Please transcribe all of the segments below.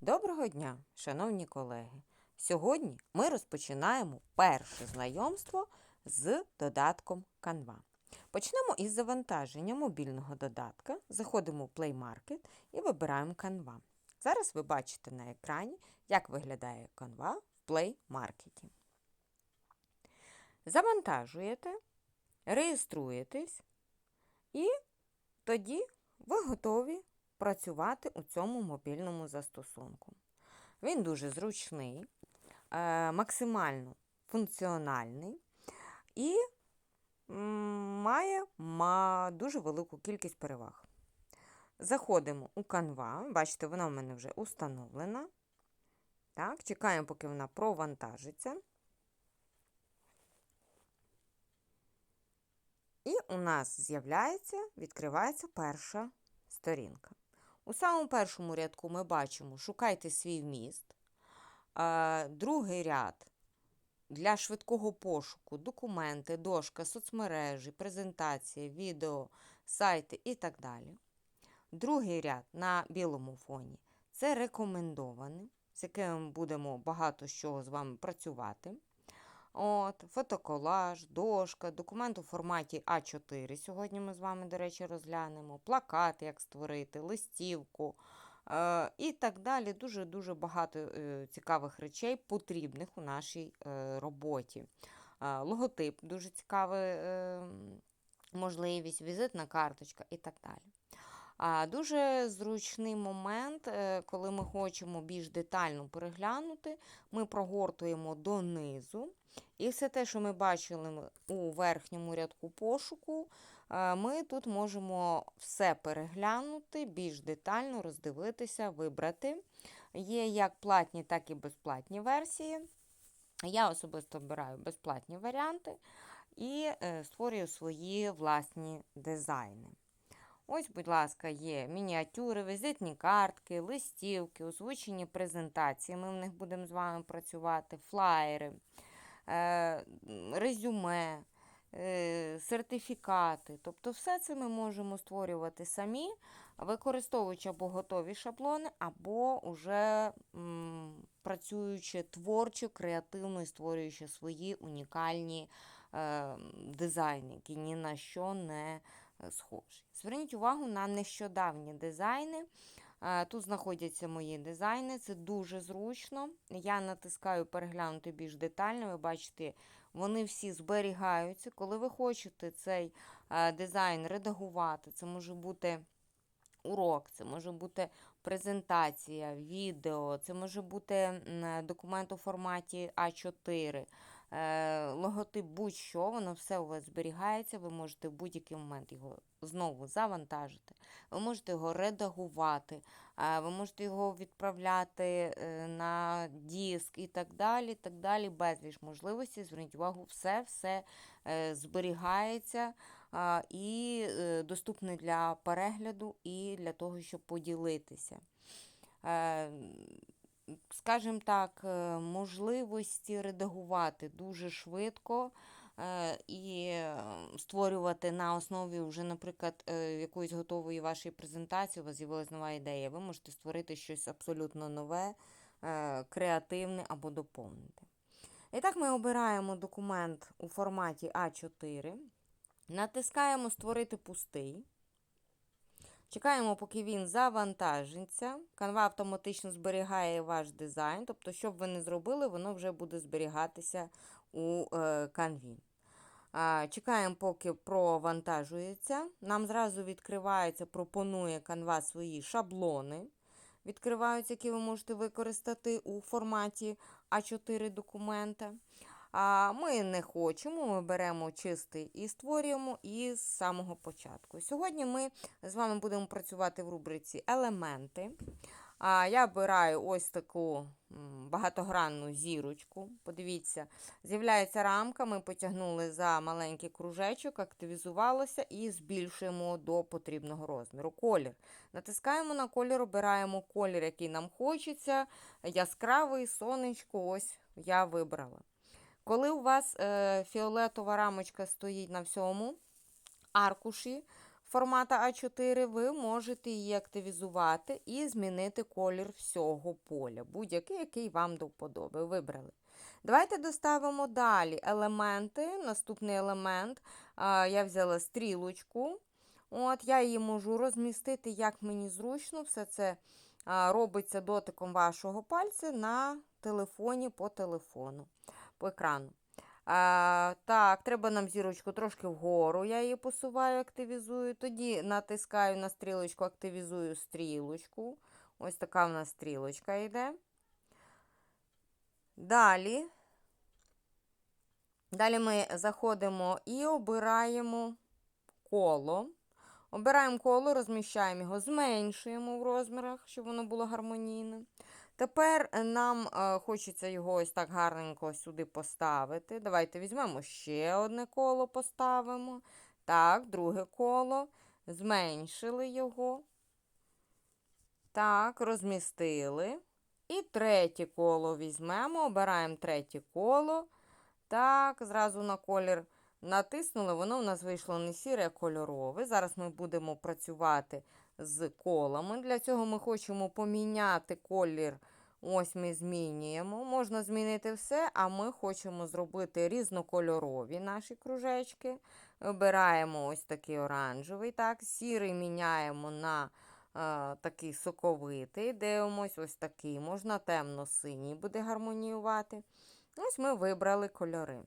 Доброго дня, шановні колеги! Сьогодні ми розпочинаємо перше знайомство з додатком Canva. Почнемо із завантаження мобільного додатка. Заходимо в Play Market і вибираємо Canva. Зараз ви бачите на екрані, як виглядає Canva в Play Market. Завантажуєте, реєструєтесь, і тоді ви готові працювати у цьому мобільному застосунку. Він дуже зручний, е, максимально функціональний і має дуже велику кількість переваг. Заходимо у Canva, бачите, вона у мене вже установлена. Так, Чекаємо, поки вона провантажиться. І у нас з'являється, відкривається перша сторінка. У самому першому рядку ми бачимо шукайте свій вміст. Другий ряд для швидкого пошуку документи, дошка, соцмережі, презентації, відео, сайти і так далі. Другий ряд на білому фоні це рекомендований, з яким будемо багато з чого з вами працювати. От, Фотоколаж, дошка, документ у форматі А4. Сьогодні ми з вами, до речі, розглянемо, плакат, як створити, листівку е, і так далі. Дуже-дуже багато е, цікавих речей потрібних у нашій е, роботі. Е, логотип дуже цікава е, можливість, візитна карточка і так далі. А Дуже зручний момент, е, коли ми хочемо більш детально переглянути, ми прогортуємо донизу. І все те, що ми бачили у верхньому рядку пошуку, е, ми тут можемо все переглянути, більш детально роздивитися, вибрати. Є як платні, так і безплатні версії. Я особисто обираю безплатні варіанти і е, створюю свої власні дизайни. Ось, будь ласка, є мініатюри, візитні картки, листівки, озвучені презентації. Ми в них будемо з вами працювати, флаєри, е, резюме, е, сертифікати. Тобто, все це ми можемо створювати самі, використовуючи або готові шаблони, або вже працюючи творчо, креативно і створюючи свої унікальні е, дизайни, які ні на що не Е, схожі. Зверніть увагу на нещодавні дизайни. Е, тут знаходяться мої дизайни, це дуже зручно. Я натискаю переглянути більш детально. Ви бачите, вони всі зберігаються. Коли ви хочете цей е, дизайн редагувати, це може бути урок, це може бути презентація, відео, це може бути документ у форматі А4. Е, логотип будь-що, воно все у вас зберігається, ви можете в будь-який момент його знову завантажити, ви можете його редагувати, е, ви можете його відправляти е, на диск і так далі. так далі, Безліч можливостей. Зверніть увагу, все-все зберігається і доступне для перегляду і для того, щоб поділитися скажімо так, е, можливості редагувати дуже швидко е, і е, створювати на основі вже, наприклад, якоїсь готової вашої презентації, у вас з'явилася нова ідея. Ви можете створити щось абсолютно нове, креативне або доповнити. І так, ми обираємо документ у форматі А4, натискаємо Створити пустий. Чекаємо, поки він завантажиться. Canva автоматично зберігає ваш дизайн. Тобто, що б ви не зробили, воно вже буде зберігатися у. Е, чекаємо, поки провантажується. Нам зразу відкривається, пропонує Canva свої шаблони. Відкриваються, які ви можете використати у форматі А4 документа. А ми не хочемо, ми беремо чистий і створюємо із самого початку. Сьогодні ми з вами будемо працювати в рубриці елементи. А Я обираю ось таку багатогранну зірочку. Подивіться, з'являється рамка, ми потягнули за маленький кружечок, активізувалося і збільшуємо до потрібного розміру. Колір. Натискаємо на колір, обираємо колір, який нам хочеться. Яскравий сонечко, ось я вибрала. Коли у вас е, фіолетова рамочка стоїть на всьому аркуші, формату А4, ви можете її активізувати і змінити колір всього поля, будь-який, який вам до вподоби. Вибрали. Давайте доставимо далі елементи. Наступний елемент я взяла стрілочку. От, Я її можу розмістити, як мені зручно. Все це робиться дотиком вашого пальця на телефоні по телефону, по екрану. А, Так, треба нам зірочку трошки вгору. Я її посуваю, активізую. Тоді натискаю на стрілочку, активізую стрілочку. Ось така в нас стрілочка йде. Далі. Далі ми заходимо і обираємо коло. Обираємо коло, розміщаємо його, зменшуємо в розмірах, щоб воно було гармонійне. Тепер нам е, хочеться його ось так гарненько сюди поставити. Давайте візьмемо ще одне коло, поставимо. Так, друге коло. Зменшили його. Так, розмістили. І третє коло візьмемо, обираємо третє коло. Так, зразу на колір натиснули, воно у нас вийшло не сіре, а кольорове. Зараз ми будемо працювати з колами. Для цього ми хочемо поміняти колір. Ось ми змінюємо. Можна змінити все, а ми хочемо зробити різнокольорові наші кружечки. Обираємо ось такий оранжевий. так, Сірий міняємо на е, такий соковитий. Дивимось, ось такий. Можна темно-синій буде гармоніювати. Ось ми вибрали кольори.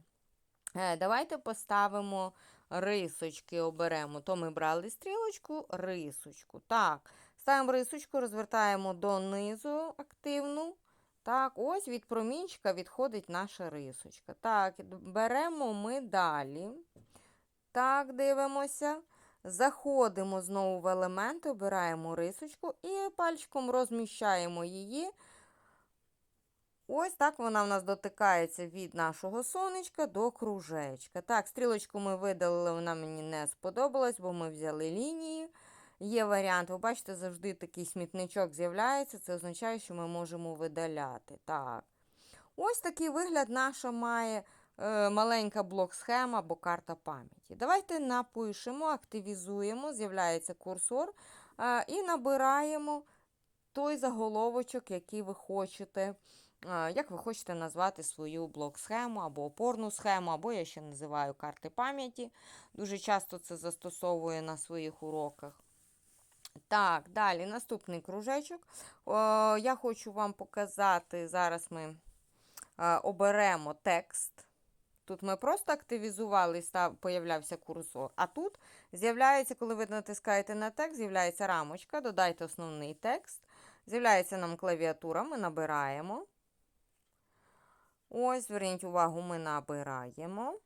Е, Давайте поставимо рисочки, оберемо. То ми брали стрілочку, рисочку. Так, ставимо рисочку, розвертаємо донизу активну. Так, ось від промінчика відходить наша рисочка. Так, беремо ми далі. Так, дивимося. Заходимо знову в елемент, обираємо рисочку і пальчиком розміщаємо її. Ось так вона в нас дотикається від нашого сонечка до кружечка. Так, стрілочку ми видалили, вона мені не сподобалась, бо ми взяли лінії. Є варіант, ви бачите, завжди такий смітничок з'являється. Це означає, що ми можемо видаляти. Так. Ось такий вигляд наша має е, маленька блок-схема або карта пам'яті. Давайте напишемо, активізуємо, з'являється курсор е, і набираємо той заголовочок, який ви хочете. Як ви хочете назвати свою блок-схему або опорну схему, або я ще називаю карти пам'яті. Дуже часто це застосовую на своїх уроках. Так, далі наступний кружечок. Я хочу вам показати, зараз ми оберемо текст. Тут ми просто активізували, став, появлявся курсор. А тут з'являється, коли ви натискаєте на текст, з'являється рамочка, додайте основний текст. З'являється нам клавіатура, ми набираємо. Ось, зверніть увагу, ми набираємо.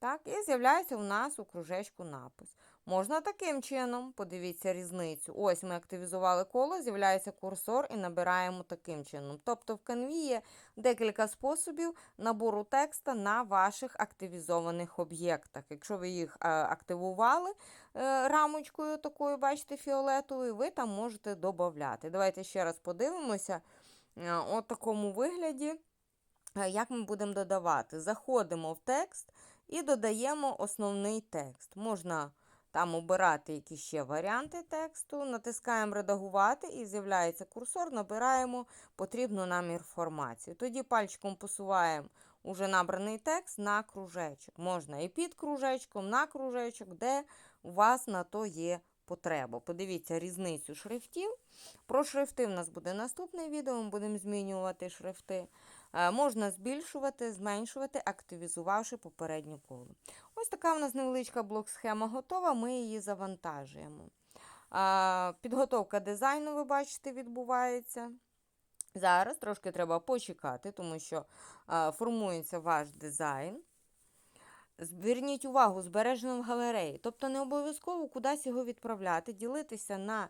Так, І з'являється у нас у кружечку напис. Можна таким чином, подивіться різницю. Ось ми активізували коло, з'являється курсор і набираємо таким чином. Тобто в канві є декілька способів набору текста на ваших активізованих об'єктах. Якщо ви їх е, активували е, рамочкою такою, бачите, фіолетовою, ви там можете додати. Давайте ще раз подивимося. Е, О такому вигляді. Е, як ми будемо додавати? Заходимо в текст і додаємо основний текст. Можна там обирати якісь ще варіанти тексту, натискаємо редагувати і з'являється курсор, набираємо потрібну нам інформацію. Тоді пальчиком посуваємо уже набраний текст на кружечок. Можна і під кружечком, на кружечок, де у вас на то є потреба. Подивіться різницю шрифтів. Про шрифти в нас буде наступне відео, ми будемо змінювати шрифти. Е, можна збільшувати, зменшувати, активізувавши попередню коло. Ось така у нас невеличка блок-схема готова, ми її завантажуємо. Підготовка дизайну, ви бачите, відбувається. Зараз трошки треба почекати, тому що формується ваш дизайн. Зверніть увагу, збережено в галереї. Тобто не обов'язково кудись його відправляти, ділитися на е,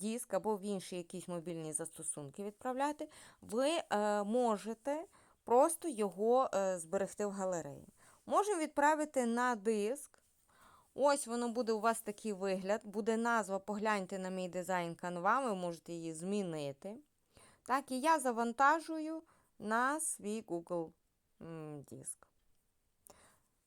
диск або в інші якісь мобільні застосунки відправляти. Ви е, можете просто його е, зберегти в галереї. Можемо відправити на диск. Ось воно буде у вас такий вигляд. Буде назва, погляньте на мій дизайн канва, ви можете її змінити. Так, І я завантажую на свій Google диск.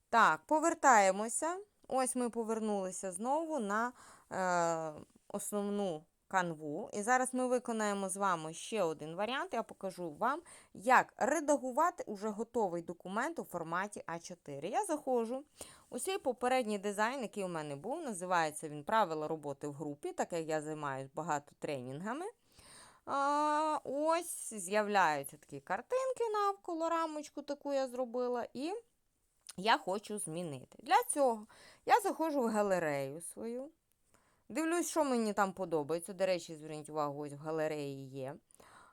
Так, повертаємося. Ось ми повернулися знову на е, основну канву. І зараз ми виконаємо з вами ще один варіант. Я покажу вам, як редагувати уже готовий документ у форматі А4. Я заходжу у свій попередній дизайн, який у мене був. Називається він Правила роботи в групі, так як я займаюся багато тренінгами. А, ось з'являються такі картинки навколо рамочку, таку я зробила. І я хочу змінити. Для цього я заходжу в галерею свою. Дивлюсь, що мені там подобається. До речі, зверніть увагу, ось в галереї є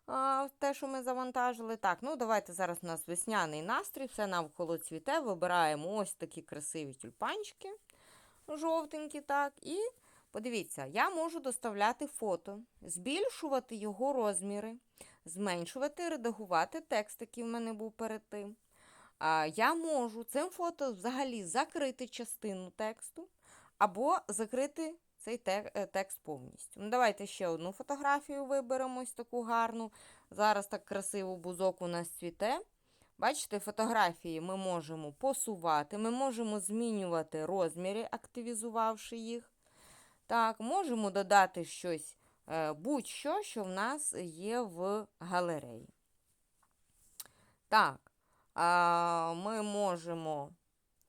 а, те, що ми завантажили. Так, ну давайте зараз у нас весняний настрій, все навколо цвіте. Вибираємо ось такі красиві тюльпанчики, жовтенькі, так. І подивіться, я можу доставляти фото, збільшувати його розміри, зменшувати, редагувати текст, який в мене був перед тим. А, Я можу цим фото взагалі закрити частину тексту або закрити цей е, текст повністю. Ну, Давайте ще одну фотографію виберемо, ось таку гарну. Зараз так красиво бузок у нас цвіте. Бачите, фотографії ми можемо посувати, ми можемо змінювати розміри, активізувавши їх. Так, можемо додати щось, е, будь-що, що в нас є в галереї. Так, ми можемо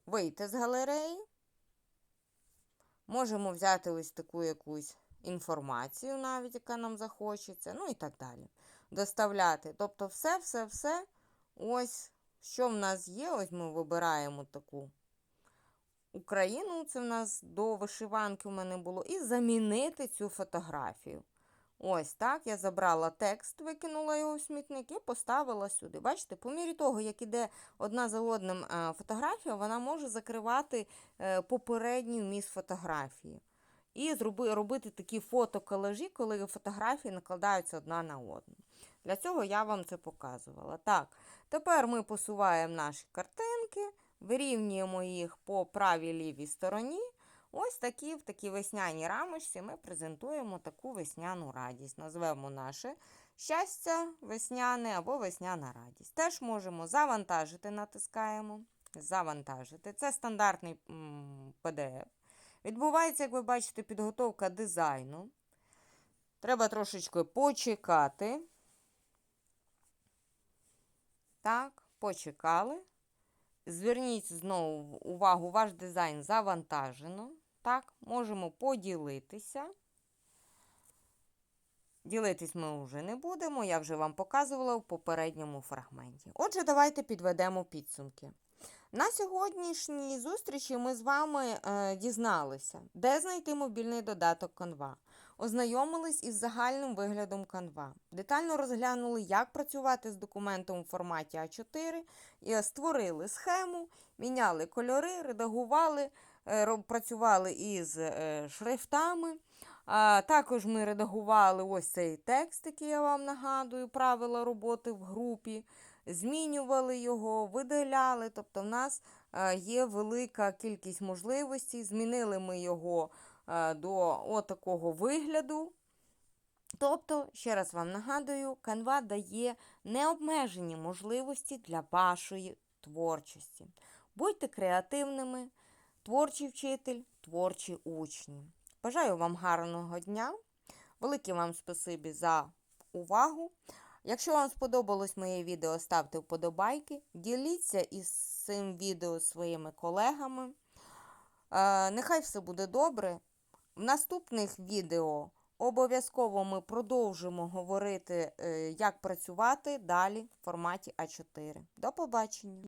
вийти з галереї. Можемо взяти ось таку якусь інформацію, навіть яка нам захочеться, ну і так далі. Доставляти. Тобто, все, все, все. Ось, що в нас є, ось ми вибираємо таку Україну, це в нас до вишиванки у мене було, і замінити цю фотографію. Ось так. Я забрала текст, викинула його в смітник і поставила сюди. Бачите, по мірі того, як іде одна за одним е, фотографія, вона може закривати е, попередній вміст фотографії. І робити такі фотоколажі, коли фотографії накладаються одна на одну. Для цього я вам це показувала. Так, тепер ми посуваємо наші картинки, вирівнюємо їх по правій лівій стороні. Ось такі в такій весняній рамочці ми презентуємо таку весняну радість. Назвемо наше щастя весняне або весняна радість. Теж можемо завантажити, натискаємо. Завантажити. Це стандартний PDF. Відбувається, як ви бачите, підготовка дизайну. Треба трошечки почекати. Так, почекали. Зверніть знову увагу, ваш дизайн завантажено. Так, можемо поділитися. Ділитись ми вже не будемо, я вже вам показувала в попередньому фрагменті. Отже, давайте підведемо підсумки. На сьогоднішній зустрічі ми з вами е, дізналися, де знайти мобільний додаток Canva. Ознайомились із загальним виглядом Canva. Детально розглянули, як працювати з документом у форматі А4, і створили схему, міняли кольори, редагували, е, працювали із е, шрифтами. Також ми редагували ось цей текст, який я вам нагадую, правила роботи в групі, змінювали його, видаляли. Тобто, в нас е, є велика кількість можливостей. Змінили ми його е, до отакого вигляду. Тобто, ще раз вам нагадую, Canva дає необмежені можливості для вашої творчості. Будьте креативними, творчий вчитель, творчі учні. Бажаю вам гарного дня. Велике вам спасибі за увагу. Якщо вам сподобалось моє відео, ставте вподобайки, діліться із цим відео своїми колегами. Е, Нехай все буде добре. В наступних відео обов'язково ми продовжимо говорити, е, як працювати далі в форматі А4. До побачення!